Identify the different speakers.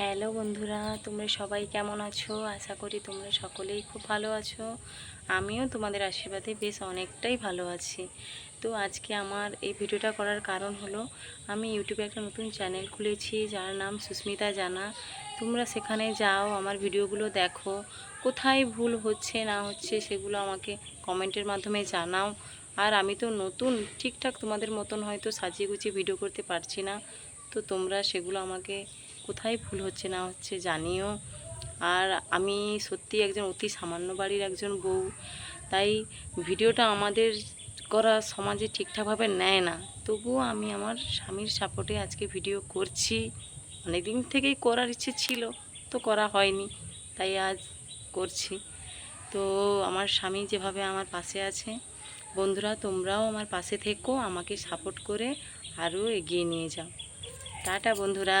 Speaker 1: Hello বন্ধুরা, তোমরা সবাই কেমন আছো? আশা করি তোমরা সকলেই খুব ভালো আছো। আমিও তোমাদের আশীর্বাদে বেশ অনেকটাই ভালো আছি। তো আজকে আমার এই ভিডিওটা করার কারণ হলো, আমি ইউটিউবে একটা নতুন চ্যানেল খুলেছি, যার নাম সুস্মিতা জানা। তোমরা সেখানে যাও, আমার ভিডিওগুলো দেখো। কোথায় ভুল হচ্ছে, না হচ্ছে, সেগুলো আমাকে কমেন্টের মাধ্যমে জানাও। আর আমি তো নতুন, ঠিকঠাক তোমাদের মতন হয়তো সাজিয়ে গুছিয়ে ভিডিও করতে পারছি না। তো তোমরা সেগুলো আমাকে কোথায় ভুল হচ্ছে না হচ্ছে জানিও। আর আমি সত্যি একজন অতি সামান্য বাড়ির একজন বউ, তাই ভিডিওটা আমাদের করা সমাজে ঠিকঠাকভাবে নেয় না। তবুও আমি আমার স্বামীর সাপোর্টে আজকে ভিডিও করছি। অনেক দিন থেকেই করার ইচ্ছে ছিল, তো করা হয়নি, তাই আজ করছি। তো আমার স্বামী যেভাবে আমার পাশে আছে, বন্ধুরা তোমরাও আমার পাশে থেকো, আমাকে সাপোর্ট করে আরও এগিয়ে নিয়ে যাও। টাটা বন্ধুরা।